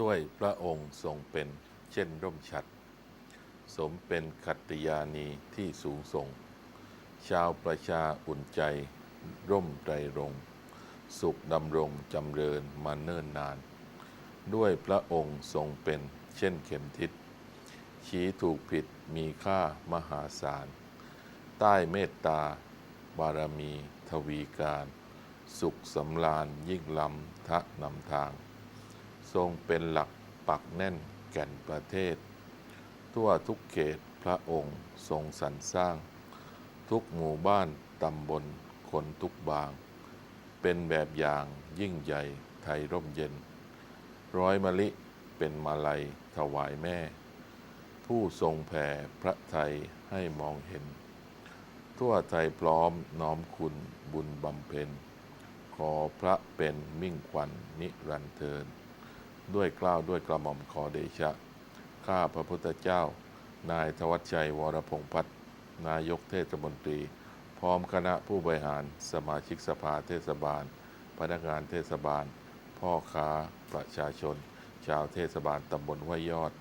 ด้วยพระองค์ทรงเป็นเช่นร่มฉัด สมเป็นขัตติยานีที่สูงส่ง ชาวประชาอุ่นใจ ร่มไตรรงสุขดำรงจำเริญมาเนิ่นนาน ด้วยพระองค์ทรงเป็นเช่นเข็มทิศ ชี้ถูกผิดมีค่ามหาศาล ใต้เมตตา บารมี ทวีการ สุขสำราญยิ่งลำทะนำทาง ทรงเป็นหลักปักแน่นแก่นประเทศ ทั่วทุกเขตพระองค์ทรงสรรสร้าง ทุกหมู่บ้านตำบลคนทุกบาง เป็นแบบอย่างยิ่งใหญ่ไทยร่มเย็น ร้อยมะลิเป็นมาลัยถวายแม่ ผู้ทรงแผ่พระไทยให้มองเห็น ทั่วไทยพร้อมน้อมคุณบุญบำเพ็ญขอพระเป็นมิ่งขวัญนิรันเทิน ด้วยเกล้าวด้วยกระหม่อมขอเดชะ ข้าพระพุทธเจ้า นายธวัชชัยวรพงษ์พัฒน์นายกเทศมนตรี พร้อมคณะผู้บริหาร สมาชิกสภาเทศบาล พนักงานเทศบาล พ่อค้าประชาชน ชาวเทศบาลตำบลห้วยยอด